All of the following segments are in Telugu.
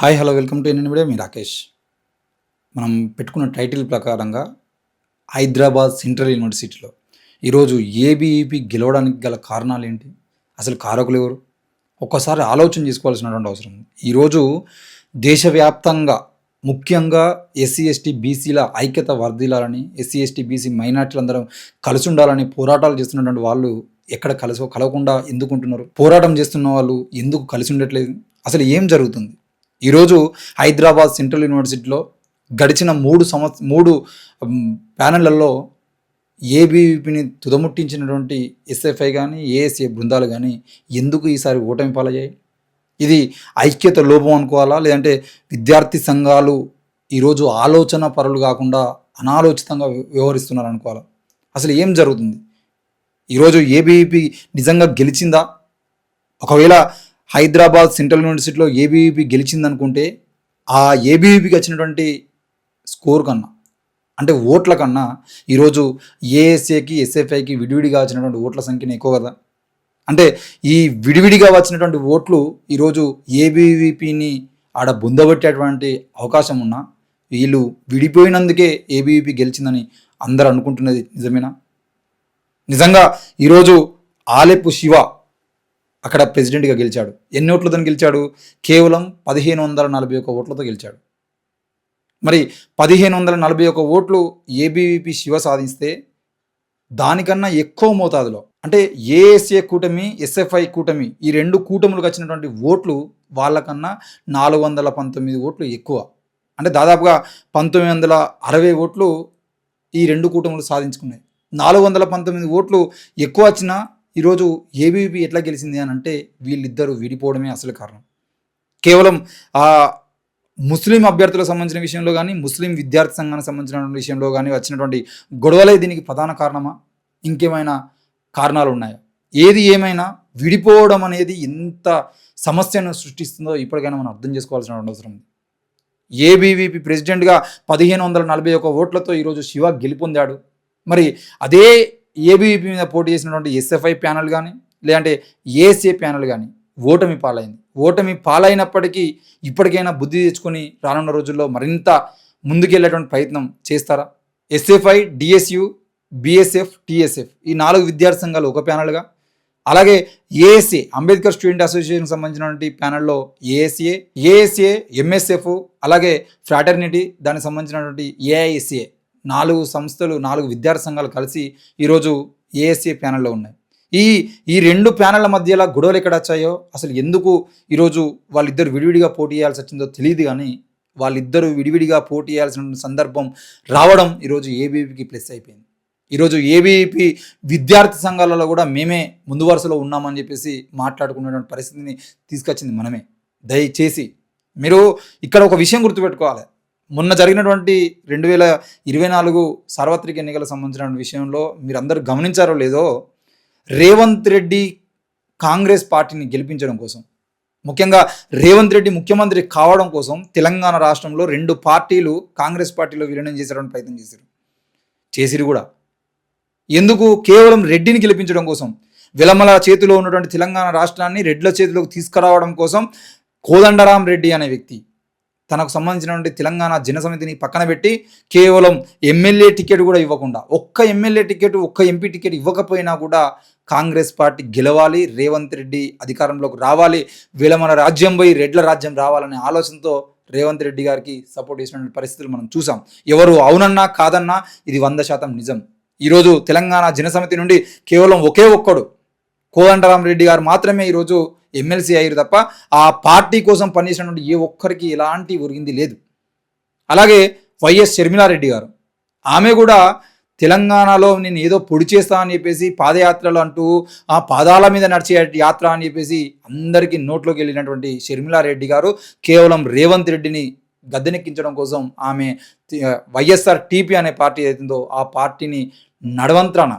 హాయ్ హలో వెల్కమ్ టు ఎన్ని మీడియా మీ రాకేష్ మనం పెట్టుకున్న టైటిల్ ప్రకారంగా హైదరాబాద్ సెంట్రల్ యూనివర్సిటీలో ఈరోజు ఏబీఈపీ గెలవడానికి గల కారణాలు ఏంటి? అసలు కారకులు ఎవరు? ఒక్కసారి ఆలోచన చేసుకోవాల్సినటువంటి అవసరం ఉంది. ఈరోజు దేశవ్యాప్తంగా ముఖ్యంగా ఎస్సీ ఎస్టీ బీసీల ఐక్యత వర్ధిల్లాలని ఎస్సీ ఎస్టీ బీసీ మైనార్టీలందరం కలిసి ఉండాలని పోరాటాలు చేస్తున్నటువంటి వాళ్ళు ఎక్కడ కలిసి కలవకుండా ఎందుకుంటున్నారు? పోరాటం చేస్తున్న వాళ్ళు ఎందుకు కలిసి ఉండట్లేదు అసలు ఏం జరుగుతుంది? ఈరోజు హైదరాబాద్ సెంట్రల్ యూనివర్సిటీలో గడిచిన మూడు సంవత్స మూడు ప్యానెళ్ళలో ఏబీవీపీని తుదముట్టించినటువంటి ఎస్ఎఫ్ఐ కానీ ఏఎస్ఏ బృందాలు కానీ ఎందుకు ఈసారి ఓటమి పాలయ్యాయి? ఇది ఐక్యత లోపం అనుకోవాలా? లేదంటే విద్యార్థి సంఘాలు ఈరోజు ఆలోచన పరులు కాకుండా అనాలోచితంగా వ్యవహరిస్తున్నారు అనుకోవాలా? అసలు ఏం జరుగుతుంది? ఈరోజు ఏబీవీపీ నిజంగా గెలిచిందా? ఒకవేళ హైదరాబాద్ సెంట్రల్ యూనివర్సిటీలో ఏబీవీపీ గెలిచిందనుకుంటే ఆ ఏబీవీపీకి వచ్చినటువంటి స్కోర్ కన్నా అంటే ఓట్ల కన్నా ఈరోజు ఏఎస్ఏకి ఎస్ఎఫ్ఐకి విడివిడిగా వచ్చినటువంటి ఓట్ల సంఖ్యను ఎక్కువ కదా. అంటే ఈ విడివిడిగా వచ్చినటువంటి ఓట్లు ఈరోజు ఏబీవీపీని ఆడ బుందబట్టేటువంటి అవకాశం ఉన్నా వీళ్ళు విడిపోయినందుకే ఏబీవీపీ గెలిచిందని అందరూ అనుకుంటున్నది నిజమేనా? నిజంగా ఈరోజు ఆలెపు శివ అక్కడ ప్రెసిడెంట్గా గెలిచాడు. ఎన్ని ఓట్లతో గెలిచాడు? కేవలం పదిహేను వందల నలభై ఒక్క ఓట్లతో గెలిచాడు. మరి పదిహేను వందల నలభై ఒక్క ఓట్లు ఏబీవీపీ శివ సాధిస్తే దానికన్నా ఎక్కువ మోతాదులో అంటే ఏఎస్ఏ కూటమి ఎస్ఎఫ్ఐ కూటమి ఈ రెండు కూటములకు వచ్చినటువంటి ఓట్లు వాళ్ళకన్నా నాలుగు వందల పంతొమ్మిది ఓట్లు ఎక్కువ. అంటే దాదాపుగా పంతొమ్మిది వందల అరవై ఓట్లు ఈ రెండు కూటములు సాధించుకున్నాయి. నాలుగు వందల పంతొమ్మిది ఓట్లు ఎక్కువ వచ్చినా ఈరోజు ఏబీవీపీ ఎట్లా గెలిచింది అని అంటే వీళ్ళిద్దరూ విడిపోవడమే అసలు కారణం. కేవలం ఆ ముస్లిం అభ్యర్థులకు సంబంధించిన విషయంలో కానీ ముస్లిం విద్యార్థి సంఘానికి సంబంధించిన విషయంలో కానీ వచ్చినటువంటి గొడవలే దీనికి ప్రధాన కారణమా? ఇంకేమైనా కారణాలు ఉన్నాయా? ఏది ఏమైనా విడిపోవడం అనేది ఎంత సమస్యను సృష్టిస్తుందో ఇప్పటికైనా మనం అర్థం చేసుకోవాల్సిన అవసరం ఉంది. ఏబీవీపీ ప్రెసిడెంట్గా పదిహేను వందల నలభై ఒక్క ఓట్లతో ఈరోజు శివ గెలుపొందాడు. మరి అదే ఏబీవీపీ మీద పోటీ చేసినటువంటి ఎస్ఎఫ్ఐ ప్యానల్ కానీ లేదంటే ఏఎస్ఏ ప్యానల్ కానీ ఓటమి పాలైంది. ఓటమి పాలైనప్పటికీ ఇప్పటికైనా బుద్ధి తెచ్చుకొని రానున్న రోజుల్లో మరింత ముందుకెళ్ళేటువంటి ప్రయత్నం చేస్తారా? ఎస్ఎఫ్ఐ డిఎస్యు బిఎస్ఎఫ్ టిఎస్ఎఫ్ ఈ నాలుగు విద్యార్థి సంఘాలు ఒక ప్యానల్గా అలాగే ఏఎస్ఏ అంబేద్కర్ స్టూడెంట్ అసోసియేషన్ సంబంధించినటువంటి ప్యానల్లో ఏఎస్ఏ ఏఎస్ఏ ఎంఎస్ఎఫ్ అలాగే ఫ్రాటర్నిటీ దానికి సంబంధించినటువంటి ఏఐఎస్ఏ. నాలుగు సంస్థలు నాలుగు విద్యార్థి సంఘాలు కలిసి ఈరోజు ఏఎస్సీ ప్యానల్లో ఉన్నాయి. ఈ ఈ రెండు ప్యానెళ్ళ మధ్యలో గొడవలు ఎక్కడ వచ్చాయో అసలు ఎందుకు ఈరోజు వాళ్ళిద్దరు విడివిడిగా పోటీ చేయాల్సి వచ్చిందో తెలియదు కానీ వాళ్ళిద్దరూ విడివిడిగా పోటీ చేయాల్సిన సందర్భం రావడం ఈరోజు ఏబీపీకి ప్లస్ అయిపోయింది. ఈరోజు ఏబీపీ విద్యార్థి సంఘాలలో కూడా మేమే ముందు వరుసలో ఉన్నామని చెప్పేసి మాట్లాడుకునేటువంటి పరిస్థితిని తీసుకొచ్చింది మనమే. దయచేసి మీరు ఇక్కడ ఒక విషయం గుర్తుపెట్టుకోవాలి. మొన్న జరిగినటువంటి రెండు వేల ఇరవై నాలుగు సార్వత్రిక ఎన్నికల సంబంధించిన విషయంలో మీరందరూ గమనించారో లేదో రేవంత్ రెడ్డి కాంగ్రెస్ పార్టీని గెలిపించడం కోసం ముఖ్యంగా రేవంత్ రెడ్డి ముఖ్యమంత్రి కావడం కోసం తెలంగాణ రాష్ట్రంలో రెండు పార్టీలు కాంగ్రెస్ పార్టీలో విలీనం చేసేటువంటి ప్రయత్నం చేశారు. చేసిరు కూడా. ఎందుకు? కేవలం రెడ్డిని గెలిపించడం కోసం విలమల చేతిలో ఉన్నటువంటి తెలంగాణ రాష్ట్రాన్ని రెడ్ల చేతిలోకి తీసుకురావడం కోసం కోదండరాం రెడ్డి అనే వ్యక్తి తనకు సంబంధించినటువంటి తెలంగాణ జనసమితిని పక్కన పెట్టి కేవలం ఎమ్మెల్యే టికెట్ కూడా ఇవ్వకుండా ఒక్క ఎమ్మెల్యే టికెట్ ఒక్క ఎంపీ టికెట్ ఇవ్వకపోయినా కూడా కాంగ్రెస్ పార్టీ గెలవాలి రేవంత్ రెడ్డి అధికారంలోకి రావాలి విలమల రాజ్యం పోయి రెడ్ల రాజ్యం రావాలనే ఆలోచనతో రేవంత్ రెడ్డి గారికి సపోర్ట్ చేసినటువంటి పరిస్థితులు మనం చూసాం. ఎవరు అవునన్నా కాదన్నా ఇది వంద శాతం నిజం. ఈరోజు తెలంగాణ జనసమితి నుండి కేవలం ఒకే ఒక్కడు కోదండరామరెడ్డి గారు మాత్రమే ఈరోజు ఎమ్మెల్సీ అయ్యారు తప్ప ఆ పార్టీ కోసం పనిచేసినటువంటి ఏ ఒక్కరికి ఎలాంటి ఒరిగింది లేదు. అలాగే వైఎస్ షర్మిలారెడ్డి గారు ఆమె కూడా తెలంగాణలో నేను ఏదో పొడి చేస్తా అని చెప్పేసి పాదయాత్రలు అంటూ ఆ పాదాల మీద నడిచే యాత్ర అని చెప్పేసి అందరికీ నోట్లోకి వెళ్ళినటువంటి షర్మిలారెడ్డి గారు కేవలం రేవంత్ రెడ్డిని గద్దెనెక్కించడం కోసం ఆమె వైఎస్ఆర్ టీపీ అనే పార్టీ ఏదైతుందో ఆ పార్టీని నడవంత్రాన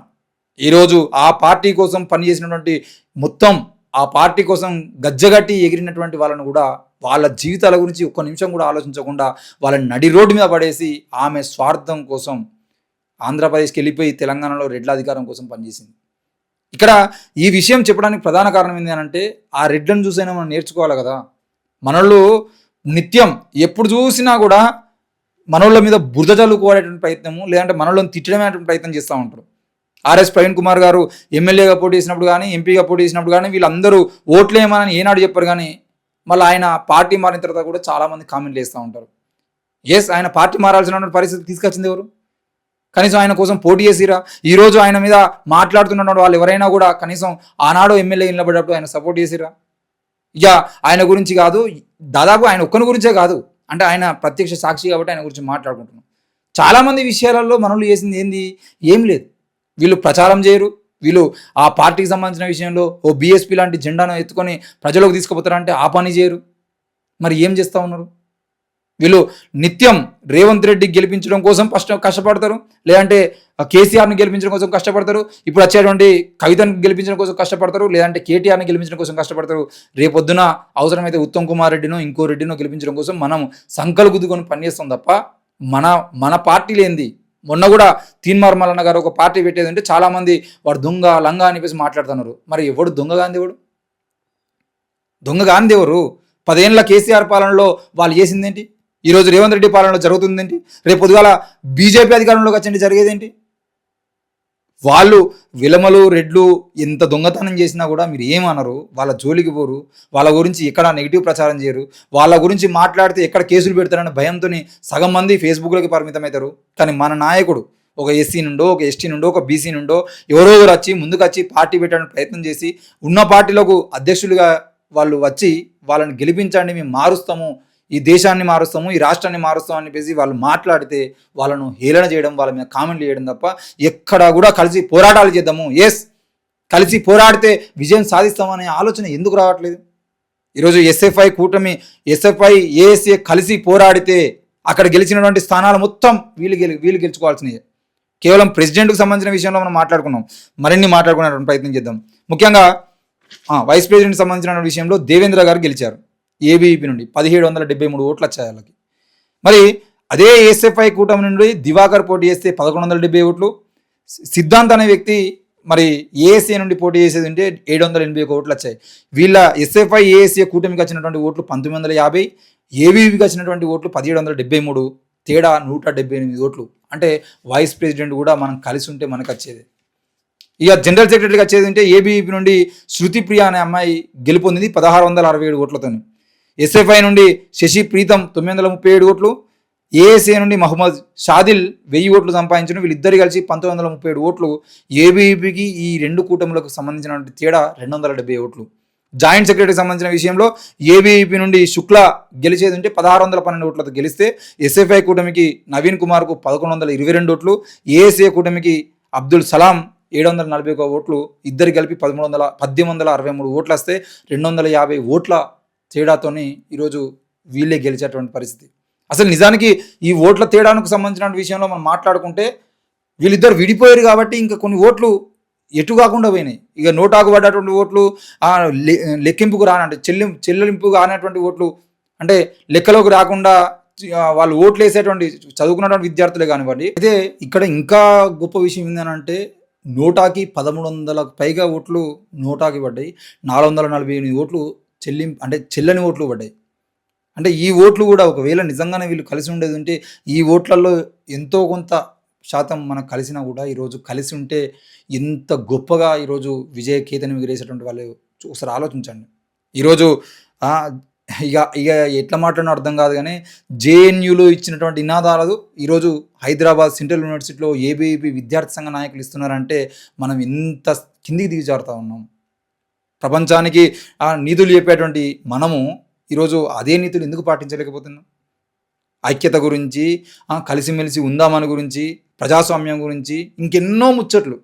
ఈరోజు ఆ పార్టీ కోసం పనిచేసినటువంటి మొత్తం ఆ పార్టీ కోసం గజ్జగట్టి ఎగిరినటువంటి వాళ్ళను కూడా వాళ్ళ జీవితాల గురించి ఒక్క నిమిషం కూడా ఆలోచించకుండా వాళ్ళని నడి రోడ్డు మీద పడేసి ఆమె స్వార్థం కోసం ఆంధ్రప్రదేశ్కి వెళ్ళిపోయి తెలంగాణలో రెడ్ల అధికారం కోసం పనిచేసింది. ఇక్కడ ఈ విషయం చెప్పడానికి ప్రధాన కారణం ఏంటి అని అంటే ఆ రెడ్లను చూసైనా మనం నేర్చుకోవాలి కదా. మనోళ్ళు నిత్యం ఎప్పుడు చూసినా కూడా మనోళ్ళ మీద బురద చల్లుకోవాలనేటువంటి ప్రయత్నము లేదంటే మనోళ్ళని తిట్టడమేటువంటి ప్రయత్నం చేస్తూ ఉంటారు. ఆర్ఎస్ ప్రవీణ్ కుమార్ గారు ఎమ్మెల్యేగా పోటీ చేసినప్పుడు కానీ ఎంపీగా పోటీ చేసినప్పుడు కానీ వీళ్ళందరూ ఓట్లేమనని ఏనాడు చెప్పారు కానీ మళ్ళీ ఆయన పార్టీ మారిన తర్వాత కూడా చాలామంది కామెంట్లు వేస్తూ ఉంటారు. ఎస్ ఆయన పార్టీ మారాల్సిన పరిస్థితి తీసుకొచ్చింది ఎవరు? కనీసం ఆయన కోసం పోటీ చేసిరా? ఈరోజు ఆయన మీద మాట్లాడుతున్న వాళ్ళు ఎవరైనా కూడా కనీసం ఆనాడు ఎమ్మెల్యే నిలబడేటప్పుడు ఆయన సపోర్ట్ చేసిరా? ఇక ఆయన గురించి కాదు దాదాపు ఆయన ఒక్కని గురించే కాదు. అంటే ఆయన ప్రత్యక్ష సాక్షి కాబట్టి ఆయన గురించి మాట్లాడుకుంటున్నాం. చాలామంది విషయాలలో మనల్ని చేసింది ఏంది? ఏం లేదు. వీళ్ళు ప్రచారం చేయరు. వీళ్ళు ఆ పార్టీకి సంబంధించిన విషయంలో ఓ బీఎస్పీ లాంటి జెండాను ఎత్తుకొని ప్రజలకు తీసుకుపోతారంటే ఆ పని చేయరు. మరి ఏం చేస్తూ ఉన్నారు? వీళ్ళు నిత్యం రేవంత్ రెడ్డి గెలిపించడం కోసం కష్ట కష్టపడతారు. లేదంటే కేసీఆర్ని గెలిపించడం కోసం కష్టపడతారు. ఇప్పుడు వచ్చేటువంటి కవితను గెలిపించడం కోసం కష్టపడతారు. లేదంటే కేటీఆర్ని గెలిపించడం కోసం కష్టపడతారు. రేపొద్దున అవసరమైతే ఉత్తమ్ కుమార్ రెడ్డినో ఇంకో రెడ్డినో గెలిపించడం కోసం మనం సంకలు గుద్దుకొని పనిచేస్తాం తప్ప మన మన పార్టీ లేనిది మొన్న కూడా తీన్మార్ మల్లన్న గారు ఒక పార్టీ పెట్టేది అంటే చాలామంది వాడు దొంగ లంగా అనిపేసి మాట్లాడుతున్నారు. మరి ఎవడు దొంగ గాంధీ ఎవడు? దొంగ గాంధీ ఎవరు? పదేళ్ళ కేసీఆర్ పాలనలో వాళ్ళు చేసిందేంటి? ఈరోజు రేవంత్ రెడ్డి పాలనలో జరుగుతుందేంటి? రేపు పొద్దుగాల బీజేపీ అధికారంలోకి వచ్చండి జరిగేదేంటి? వాళ్ళు విలమలు రెడ్లు ఎంత దొంగతనం చేసినా కూడా మీరు ఏమనరు వాళ్ళ జోలికి పోరు. వాళ్ళ గురించి ఎక్కడ నెగిటివ్ ప్రచారం చేయరు. వాళ్ళ గురించి మాట్లాడితే ఎక్కడ కేసులు పెడతారనే భయంతో సగం మంది ఫేస్బుక్లోకి పరిమితం అవుతారు కానీ మన నాయకుడు ఒక ఎస్సీ నుండో ఒక ఎస్టీ నుండో ఒక బీసీ నుండో ఎవరో ఎవరు వచ్చి ముందుకు వచ్చి పార్టీ పెట్టడానికి ప్రయత్నం చేసి ఉన్న పార్టీలకు అధ్యక్షులుగా వాళ్ళు వచ్చి వాళ్ళని గెలిపించండి మేము మారుస్తాము ఈ దేశాన్ని మారుస్తాము ఈ రాష్ట్రాన్ని మారుస్తాం అని చెప్పేసి వాళ్ళు మాట్లాడితే వాళ్ళను హేళన చేయడం వాళ్ళ మీద కామెంట్లు చేయడం తప్ప ఎక్కడా కూడా కలిసి పోరాటాలు చేద్దాము. ఎస్ కలిసి పోరాడితే విజయం సాధిస్తామనే ఆలోచన ఎందుకు రావట్లేదు? ఈరోజు ఎస్ఎఫ్ఐ కూటమి ఎస్ఎఫ్ఐ ఏఎస్ఏ కలిసి పోరాడితే అక్కడ గెలిచినటువంటి స్థానాలు మొత్తం వీళ్ళు గెలి వీళ్ళు గెలుచుకోవాల్సినవి కేవలం ప్రెసిడెంట్కి సంబంధించిన విషయంలో మనం మాట్లాడుకున్నాం. మరిన్ని మాట్లాడుకునే ప్రయత్నం చేద్దాం. ముఖ్యంగా ఆ, వైస్ ప్రెసిడెంట్ సంబంధించిన విషయంలో దేవేంద్ర గారు గెలిచారు. ఏబీఈపీ నుండి పదిహేడు వందల డెబ్బై మూడు ఓట్లు వచ్చాయి వాళ్ళకి. మరి అదే ఎస్ఎఫ్ఐ కూటమి నుండి దివాకర్ పోటీ చేస్తే పదకొండు వందల డెబ్బై ఓట్లు. సిద్ధాంత్ అనే వ్యక్తి మరి ఏఎస్ఏ నుండి పోటీ చేసేది ఉంటే ఏడు వందల ఎనభై ఒక ఓట్లు వచ్చాయి. వీళ్ళ ఎస్ఎఫ్ఐ ఏఎస్ఏ కూటమికి వచ్చినటువంటి ఓట్లు పంతొమ్మిది వందల యాభై ఏబీవీకి వచ్చినటువంటి ఓట్లు పదిహేడు వందల డెబ్బై మూడు తేడా నూట డెబ్బై ఎనిమిది ఓట్లు. అంటే వైస్ ప్రెసిడెంట్ కూడా మనం కలిసి ఉంటే మనకు వచ్చేది. ఇక జనరల్ సెక్రటరీకి వచ్చేది ఉంటే ఏబీవీపీ నుండి శృతి ప్రియ అనే అమ్మాయి గెలుపొందింది పదహారు వందల అరవై ఏడు ఓట్లతోనే. ఎస్ఎఫ్ఐ నుండి శశి ప్రీతం తొమ్మిది వందల ముప్పై ఏడు ఓట్లు ఏఎస్ఏ నుండి మహమ్మద్ షాదిల్ వెయ్యి ఓట్లు సంపాదించిన వీళ్ళిద్దరు కలిసి పంతొమ్మిది వందల ముప్పై ఏడు ఓట్లు ఏబీవీపీకి ఈ రెండు కూటములకు సంబంధించినటువంటి తేడా రెండు వందల డెబ్బై ఓట్లు. జాయింట్ సెక్రటరీకి సంబంధించిన విషయంలో ఏబీవీపీ నుండి శుక్ల గెలిచేది ఉంటే పదహారు వందల పన్నెండు ఓట్లతో గెలిస్తే ఎస్ఎఫ్ఐ కూటమికి నవీన్ కుమార్కు పదకొండు వందల ఇరవై రెండు ఓట్లు ఏఎస్ఏ కూటమికి అబ్దుల్ సలాం ఏడు వందల నలభై ఒక ఓట్లు ఇద్దరు కలిపి పదమూడు వందల పద్దెనిమిది వందల అరవై మూడు ఓట్లు వస్తే రెండు వందల యాభై ఓట్ల తేడాతోని ఈరోజు వీళ్ళే గెలిచేటువంటి పరిస్థితి. అసలు నిజానికి ఈ ఓట్ల తేడానికి సంబంధించిన విషయంలో మనం మాట్లాడుకుంటే వీళ్ళిద్దరు విడిపోయారు కాబట్టి ఇంకా కొన్ని ఓట్లు ఎటు కాకుండా పోయినాయి. ఇక నోటాకు పడ్డటువంటి ఓట్లు లెక్కింపుకు రానంటే చెల్లింపు చెల్లింపు కానటువంటి ఓట్లు అంటే లెక్కలోకి రాకుండా వాళ్ళు ఓట్లు వేసేటువంటి చదువుకున్నటువంటి విద్యార్థులే కానివ్వండి. అయితే ఇక్కడ ఇంకా గొప్ప విషయం ఏంటంటే నోటాకి పదమూడు వందలకు పైగా ఓట్లు నోటాకి పడ్డాయి. నాలుగు వందల నలభై ఎనిమిది ఓట్లు చెల్లింపు అంటే చెల్లని ఓట్లు పడ్డాయి. అంటే ఈ ఓట్లు కూడా ఒకవేళ నిజంగానే వీళ్ళు కలిసి ఉండేది ఉంటే ఈ ఓట్లలో ఎంతో కొంత శాతం మనకు కలిసినా కూడా ఈరోజు కలిసి ఉంటే ఎంత గొప్పగా ఈరోజు విజయ కేతనం ఎగిరేసేటువంటి వాళ్ళు ఒకసారి ఆలోచించండి. ఈరోజు ఇక ఇక ఎట్లా మాట్లాడినా అర్థం కాదు కానీ జేఎన్యూలో ఇచ్చినటువంటి నినాదాలు ఈరోజు హైదరాబాద్ సెంట్రల్ యూనివర్సిటీలో ఏబీవీపీ విద్యార్థి సంఘ నాయకులు ఇస్తున్నారంటే మనం ఎంత కిందికి దిగజారుతా ఉన్నాం. ప్రపంచానికి ఆ నీతులు చెప్పేటువంటి మనము ఈరోజు అదే నీతులు ఎందుకు పాటించలేకపోతున్నాం? ఐక్యత గురించి కలిసిమెలిసి ఉందామని గురించి ప్రజాస్వామ్యం గురించి ఇంకెన్నో ముచ్చట్లు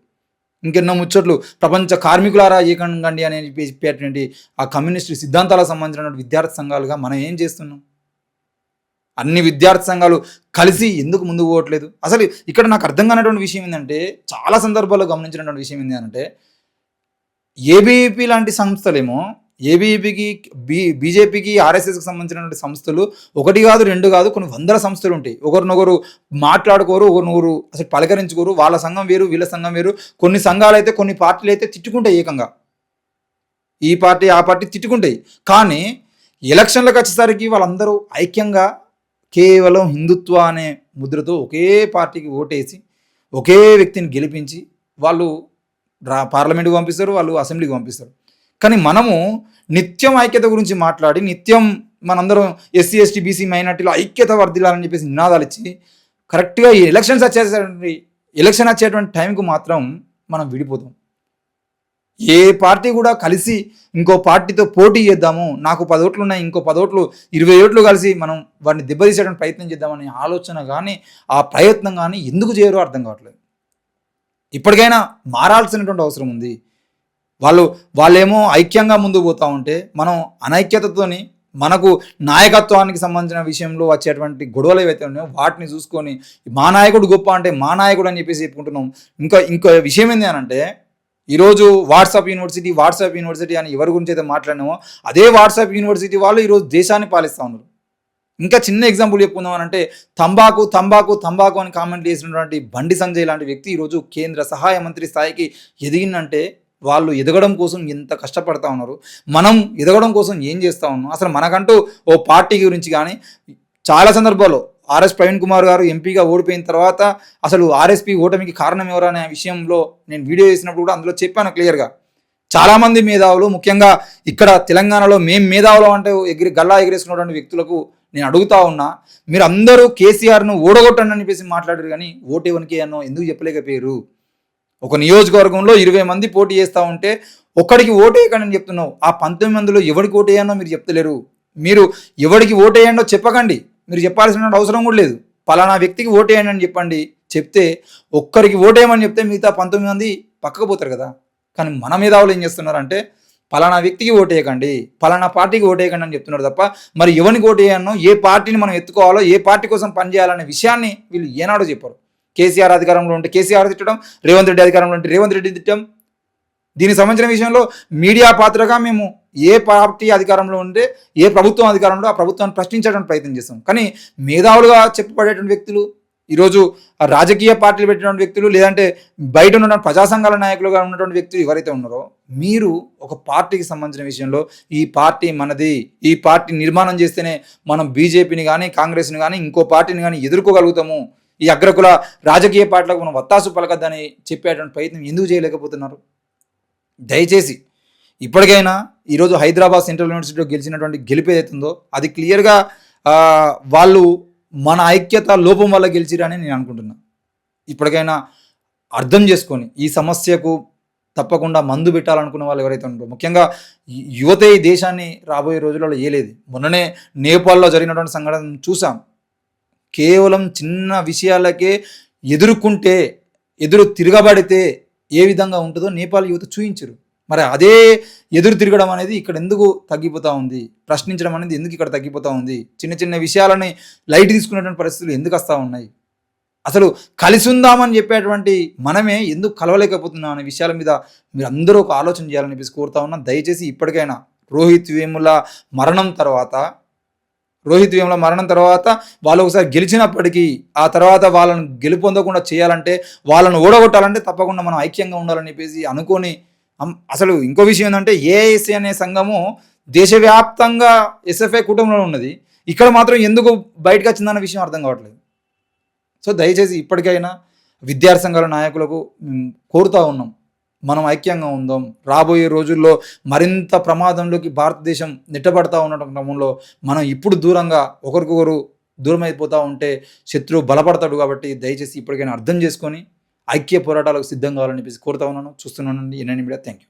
ఇంకెన్నో ముచ్చట్లు ప్రపంచ కార్మికులారా ఏకండి అని చెప్పి చెప్పేటువంటి ఆ కమ్యూనిస్టు సిద్ధాంతాలకు సంబంధించినటువంటి విద్యార్థి సంఘాలుగా మనం ఏం చేస్తున్నాం? అన్ని విద్యార్థి సంఘాలు కలిసి ఎందుకు ముందుకు పోవట్లేదు? అసలు ఇక్కడ నాకు అర్థం కానటువంటి విషయం ఏంటంటే చాలా సందర్భాల్లో గమనించినటువంటి విషయం ఏంటంటే ఏబీఈపీ లాంటి సంస్థలేమో ఏబీఈపీకి బీ బీజేపీకి ఆర్ఎస్ఎస్కి సంబంధించినటువంటి సంస్థలు ఒకటి కాదు రెండు కాదు కొన్ని వందల సంస్థలు ఉంటాయి. ఒకరినొకరు మాట్లాడుకోరు ఒకరినొకరు అసలు పలకరించుకోరు. వాళ్ళ సంఘం వేరు వీళ్ళ సంఘం వేరు. కొన్ని సంఘాలు అయితే కొన్ని పార్టీలు అయితే తిట్టుకుంటాయి ఏకంగా. ఈ పార్టీ ఆ పార్టీ తిట్టుకుంటాయి కానీ ఎలక్షన్లకు వచ్చేసరికి వాళ్ళందరూ ఐక్యంగా కేవలం హిందుత్వ అనే ముద్రతో ఒకే పార్టీకి ఓటేసి ఒకే వ్యక్తిని గెలిపించి వాళ్ళు రా పార్లమెంట్కి పంపిస్తారు వాళ్ళు అసెంబ్లీకి పంపిస్తారు. కానీ మనము నిత్యం ఐక్యత గురించి మాట్లాడి నిత్యం మనందరం ఎస్సీ ఎస్టీ బీసీ మైనార్టీలో ఐక్యత వర్ధిల్లాలని చెప్పేసి నినాదాలు ఇచ్చి కరెక్ట్గా ఈ ఎలక్షన్స్ వచ్చేసరికి ఎలక్షన్ వచ్చేటువంటి టైంకు మాత్రం మనం విడిపోతాం. ఏ పార్టీ కూడా కలిసి ఇంకో పార్టీతో పోటీ చేద్దాము నాకు పది ఓట్లు ఉన్నాయి ఇంకో పది ఓట్లు ఇరవై ఓట్లు కలిసి మనం వాడిని దెబ్బతీసేటువంటి ప్రయత్నం చేద్దామనే ఆలోచన కానీ ఆ ప్రయత్నం కానీ ఎందుకు చేయరో అర్థం కావట్లేదు. ఇప్పటికైనా మారాల్సినటువంటి అవసరం ఉంది. వాళ్ళు వాళ్ళేమో ఐక్యంగా ముందుకు పోతూ ఉంటే మనం అనైక్యతతోని మనకు నాయకత్వానికి సంబంధించిన విషయంలో వచ్చేటువంటి గొడవలు ఏవైతే ఉన్నాయో వాటిని చూసుకొని మా నాయకుడు గొప్ప అంటే మా నాయకుడు అని చెప్పేసి చెప్పుకుంటున్నాం. ఇంకా ఇంకో విషయం ఏంటి అని అంటే ఈరోజు వాట్సాప్ యూనివర్సిటీ వాట్సాప్ యూనివర్సిటీ అని ఎవరి గురించి అయితే మాట్లాడినామో అదే వాట్సాప్ యూనివర్సిటీ వాళ్ళు ఈరోజు దేశాన్ని పాలిస్తూ ఉన్నారు. ఇంకా చిన్న ఎగ్జాంపుల్ చెప్పుకుందాం అంటే తంబాకు తంబాకు తంబాకు అని కామెంట్ చేసినటువంటి బండి సంజయ్ లాంటి వ్యక్తి ఈరోజు కేంద్ర సహాయ మంత్రి స్థాయికి ఎదిగిందంటే వాళ్ళు ఎదగడం కోసం ఎంత కష్టపడతా ఉన్నారు? మనం ఎదగడం కోసం ఏం చేస్తూ ఉన్నాం? అసలు మనకంటూ ఓ పార్టీ గురించి కానీ చాలా సందర్భాల్లో ఆర్ఎస్ ప్రవీణ్ కుమార్ గారు ఎంపీగా ఓడిపోయిన తర్వాత అసలు ఆర్ఎస్పీ ఓటమికి కారణం ఎవరు అనే విషయంలో నేను వీడియో చేసినప్పుడు కూడా అందులో చెప్పాను క్లియర్గా చాలామంది మేధావులు ముఖ్యంగా ఇక్కడ తెలంగాణలో మేం మేధావులు అంటే ఎగిరి గల్లా ఎగిరేసుకున్నటువంటి వ్యక్తులకు నేను అడుగుతా ఉన్నా మీరు అందరూ కేసీఆర్ను ఓడగొట్టండి అని చెప్పేసి మాట్లాడారు కానీ ఓటేవనికి అన్నో ఎందుకు చెప్పలేకపోయారు? ఒక నియోజకవర్గంలో ఇరవై మంది పోటీ చేస్తూ ఉంటే ఒక్కడికి ఓటేయకండి అని చెప్తున్నావు. ఆ పంతొమ్మిది మందిలో ఎవరికి ఓటేయన్నో మీరు చెప్తలేరు. మీరు ఎవరికి ఓటేయండో చెప్పకండి. మీరు చెప్పాల్సిన అవసరం కూడా లేదు. పలానా వ్యక్తికి ఓటేయండి అని చెప్పండి. చెప్తే ఒక్కరికి ఓటేయమని చెప్తే మిగతా పంతొమ్మిది మంది పక్కకు పోతారు కదా. కానీ మన మేధావులు ఏం చేస్తున్నారంటే పలానా వ్యక్తికి ఓటేయకండి పలానా పార్టీకి ఓటేయకండి అని చెప్తున్నారు తప్ప మరి ఎవరికి ఓటేయన్నో ఏ పార్టీని మనం ఎత్తుకోవాలో ఏ పార్టీ కోసం పనిచేయాలనే విషయాన్ని వీళ్ళు ఏనాడో చెప్పారు. కేసీఆర్ అధికారంలో ఉంటే కేసీఆర్ తిట్టడం రేవంత్ రెడ్డి అధికారంలో ఉంటే రేవంత్ రెడ్డి తిట్టడం. దీనికి సంబంధించిన విషయంలో మీడియా పాత్రగా మేము ఏ పార్టీ అధికారంలో ఉంటే ఏ ప్రభుత్వం అధికారంలో ఆ ప్రభుత్వాన్ని ప్రశ్నించడానికి ప్రయత్నం చేస్తాం. కానీ మేధావులుగా చెప్పబడేటువంటి వ్యక్తులు ఈరోజు ఆ రాజకీయ పార్టీలు పెట్టినటువంటి వ్యక్తులు లేదంటే బయట ఉన్న ప్రజా సంఘాల నాయకులుగా ఉన్నటువంటి వ్యక్తులు ఎవరైతే ఉన్నారో మీరు ఒక పార్టీకి సంబంధించిన విషయంలో ఈ పార్టీ మనది ఈ పార్టీ నిర్మాణం చేస్తేనే మనం బీజేపీని కానీ కాంగ్రెస్ని కానీ ఇంకో పార్టీని కానీ ఎదుర్కోగలుగుతాము. ఈ అగ్రకుల రాజకీయ పార్టీలకు మనం వత్తాసు పలకద్దని చెప్పేటువంటి ప్రయత్నం ఎందుకు చేయలేకపోతున్నారు? దయచేసి ఇప్పటికైనా ఈరోజు హైదరాబాద్ సెంట్రల్ యూనివర్సిటీలో గెలిచినటువంటి గెలుపు ఏదైతుందో అది క్లియర్గా వాళ్ళు మన ఐక్యత లోపం వల్ల గెలిచిరని నేను అనుకుంటున్నా. ఇప్పటికైనా అర్థం చేసుకొని ఈ సమస్యకు తప్పకుండా మందు పెట్టాలనుకున్న వాళ్ళు ఎవరైతే ఉంటారో ముఖ్యంగా యువత ఈ దేశాన్ని రాబోయే రోజులలో ఏలేదు. మొన్ననే నేపాల్లో జరిగినటువంటి సంఘటన చూసాం. కేవలం చిన్న విషయాలకే ఎదుర్కొంటే ఎదురు తిరగబడితే ఏ విధంగా ఉంటుందో నేపాల్ యువత చూయించరు. మరి అదే ఎదురు తిరగడం అనేది ఇక్కడ ఎందుకు తగ్గిపోతూ ఉంది? ప్రశ్నించడం అనేది ఎందుకు ఇక్కడ తగ్గిపోతూ ఉంది? చిన్న చిన్న విషయాలని లైట్ తీసుకునేటువంటి పరిస్థితులు ఎందుకు వస్తూ ఉన్నాయి? అసలు కలిసి ఉందామని చెప్పేటువంటి మనమే ఎందుకు కలవలేకపోతున్నాం అనే విషయాల మీద మీరు అందరూ ఒక ఆలోచన చేయాలనిపిసి కోరుతా ఉన్నా. దయచేసి ఇప్పటికైనా రోహిత్ వేముల మరణం తర్వాత రోహిత్ వేముల మరణం తర్వాత వాళ్ళు ఒకసారి గెలిచినప్పటికీ ఆ తర్వాత వాళ్ళని గెలుపొందకుండా చేయాలంటే వాళ్ళని ఓడగొట్టాలంటే తప్పకుండా మనం ఐక్యంగా ఉండాలని చెప్పేసి అనుకొని అసలు ఇంకో విషయం ఏంటంటే ఏఐసి అనే సంఘము దేశవ్యాప్తంగా ఎస్ఎఫ్ఐ కుటుంబంలో ఉన్నది. ఇక్కడ మాత్రం ఎందుకు బయటకు వచ్చిందన్న విషయం అర్థం కావట్లేదు. సో దయచేసి ఇప్పటికైనా విద్యార్థి సంఘాల నాయకులకు మేము ఉన్నాం. మనం ఐక్యంగా ఉందాం. రాబోయే రోజుల్లో మరింత ప్రమాదంలోకి భారతదేశం నిట్టబడతా ఉండటం క్రమంలో మనం ఇప్పుడు దూరంగా ఒకరికొకరు దూరం అయిపోతూ ఉంటే శత్రువు బలపడతాడు కాబట్టి దయచేసి ఇప్పటికైనా అర్థం చేసుకొని ఐక్య పోరాటాలకు సిద్ధం కావాలని చెప్పేసి కోరుతా ఉన్నాను. చూస్తున్నాను ఎన్ఎన్ మీడియా. Thank you